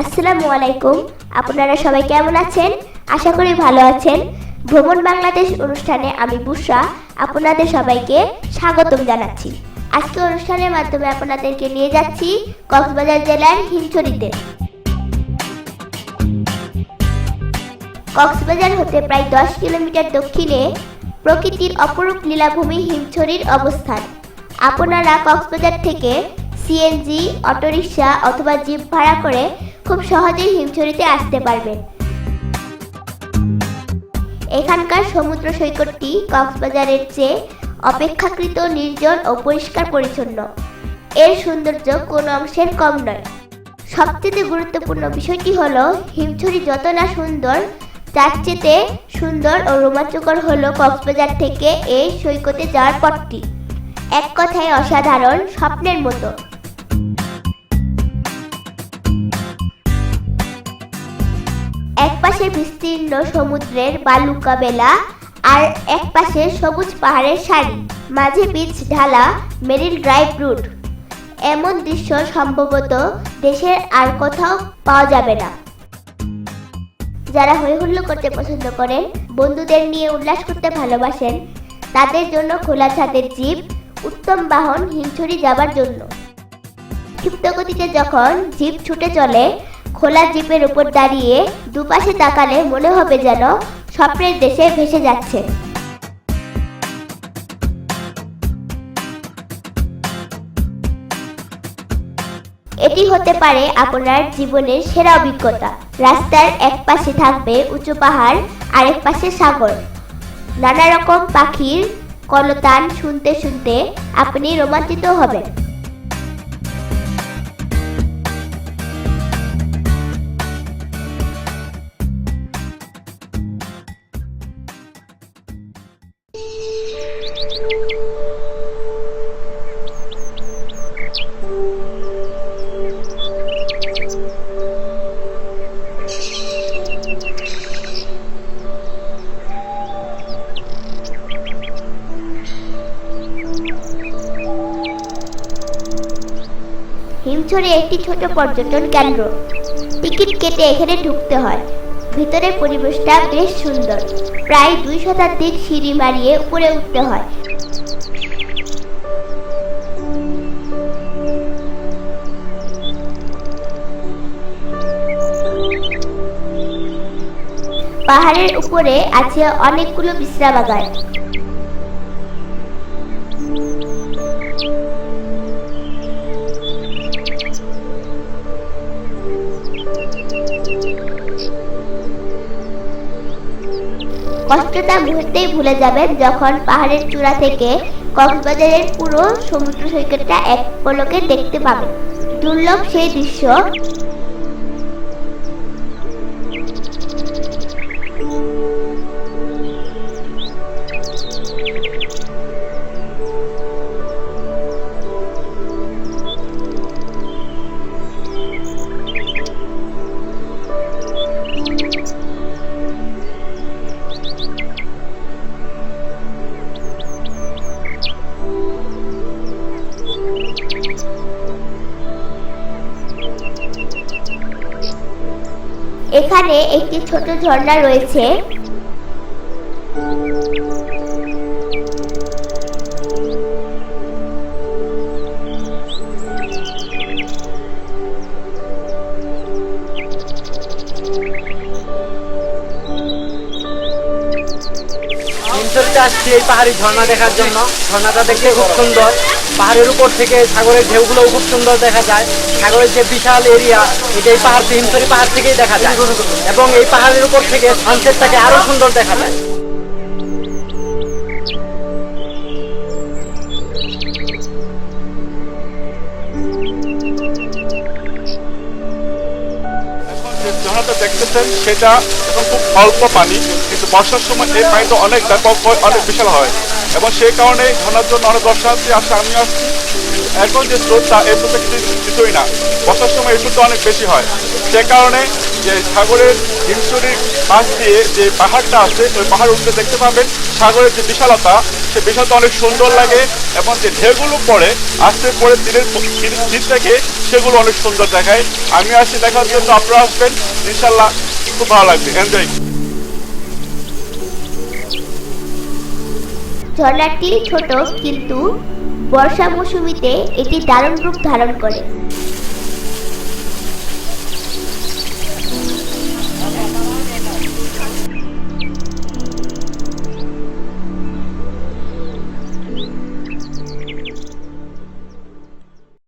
আসসালামু আলাইকুম। আপনারা সবাই কেমন আছেন? আশা করি ভালো আছেন। ভ্রমণ বাংলাদেশ অনুষ্ঠানে আমি বুসরা আপনাদের সবাইকে স্বাগতম জানাচ্ছি। আজকে অনুষ্ঠানের মাধ্যমে আপনাদেরকে নিয়ে যাচ্ছি কক্সবাজার জেলার হিমছড়িতে। কক্সবাজার হতে প্রায় দশ কিলোমিটার দক্ষিণে প্রকৃতির অপরূপ লীলাভূমি হিমছড়ির অবস্থান। আপনারা কক্সবাজার থেকে সিএনজি, অটোরিকশা অথবা জিপ ভাড়া করে খুব সহজেই হিমছড়িতে আসতে পারবেন। এখানকার সমুদ্র সৈকতটি কক্সবাজারের চেয়ে অপেক্ষাকৃত নির্জন ও পরিষ্কার পরিচ্ছন্ন। এর সৌন্দর্য কোনো অংশের কম নয়। সবচেয়ে গুরুত্বপূর্ণ বিষয়টি হলো, হিমছড়ি যত না সুন্দর, তার চেয়ে সুন্দর ও রোমাঞ্চকর হলো কক্সবাজার থেকে এই সৈকতে যাওয়ার পথটি। এক কথায় অসাধারণ স্বপ্নের মতো। পাশে বিস্তীর্ণ সমুদ্রের বালুকা বেলা আর এক পাশে সবুজ পাহাড়ের সারি, মাঝে বীজ ঢালা মেরিল ড্রাইভ রুট। এমন দৃশ্য সম্ভবত দেশের আর কোথাও পাওয়া যাবে না। যারা হই হুল্লো করতে পছন্দ করেন, বন্ধুদের নিয়ে উল্লাস করতে ভালোবাসেন, তাদের জন্য খোলা ছাদের জিপ, উত্তম বাহন হিমছড়ি যাবার জন্য। ক্ষিপ্ত গতিতে যখন জিপ ছুটে চলে খোলা জিপের উপর দাঁড়িয়ে দুপাশে তাকালে মনে হবে যেন স্বপ্নের দেশে ভেসে যাচ্ছে। এটি হতে পারে আপনার জীবনের সেরা অভিজ্ঞতা। রাস্তার এক পাশে থাকবে উঁচু পাহাড়, আরেক পাশে সাগর। নানা রকম পাখির কলতান শুনতে শুনতে আপনি রোমাঞ্চিত হবেন। হিমছড়ি একটি ছোট পর্যটন কেন্দ্র। টিকিট কেটে এখানে ঢুকতে হয়। ভিতরের পরিবেশটা বেশ সুন্দর। প্রায় দুই শতাধিক সিঁড়ি মারিয়ে উপরে উঠতে হয়। পাহাড়ের উপরে আছে অনেকগুলো বিশ্রামাগার। কষ্টটা বুঝতেই ভুলে যাবেন যখন পাহাড়ের চূড়া থেকে কক্সবাজারের পুরো সমুদ্র সৈকতটা এক পলকে দেখতে পাবেন। দুর্লভ সেই দৃশ্য এখানে একটি ছোট ঝর্ণা রয়েছে। আসছি এই পাহাড়ি ঝর্ণা দেখার জন্য। ঝর্ণাটা দেখতে খুব সুন্দর। পাহাড়ের উপর থেকে সাগরের ঢেউগুলো খুব সুন্দর দেখা যায়। সাগরের যে বিশাল এরিয়া এটা এই পাহাড় হিমসরি পাহাড় থেকেই দেখা যায়। এবং এই পাহাড়ের উপর থেকে সানসেটটাকে আরও সুন্দর দেখা যায়। দেখতেছেন, সেটা এবং খুব অল্প পানি, কিন্তু বর্ষার সময় এই পানিটা অনেক ব্যাপক হয়, অনেক বিশাল হয়। এবং সেই কারণে ঘনার জন্য অনেক দর্শনার্থী আসে আমি আসছি। এখন যে স্রোতটা এই স্রোতটা কিছু কিছুই না। বর্ষার সময় এই স্রোতটা অনেক বেশি হয়। সে কারণে যে সাগরের হিমচুরির পাশ দিয়ে যে পাহাড়টা আছে, ওই পাহাড় উঠতে দেখতে পাবেন সাগরের যে বিশালতা। সে বিশালতা অনেক সুন্দর লাগে এবং যে ঢেউগুলো পড়ে আস্তে তীরের তীর- তীর থেকে সেগুলো অনেক সুন্দর দেখায়। আমি আসি, দেখার জন্য আপনারা আসবেন। ইনশাল্লাহ খুব ভালো লাগবে। এনজয় ঝর্ণাটি ছোট, কিন্তু বর্ষা মৌসুমিতে এটি দারুণ রূপ ধারণ করে।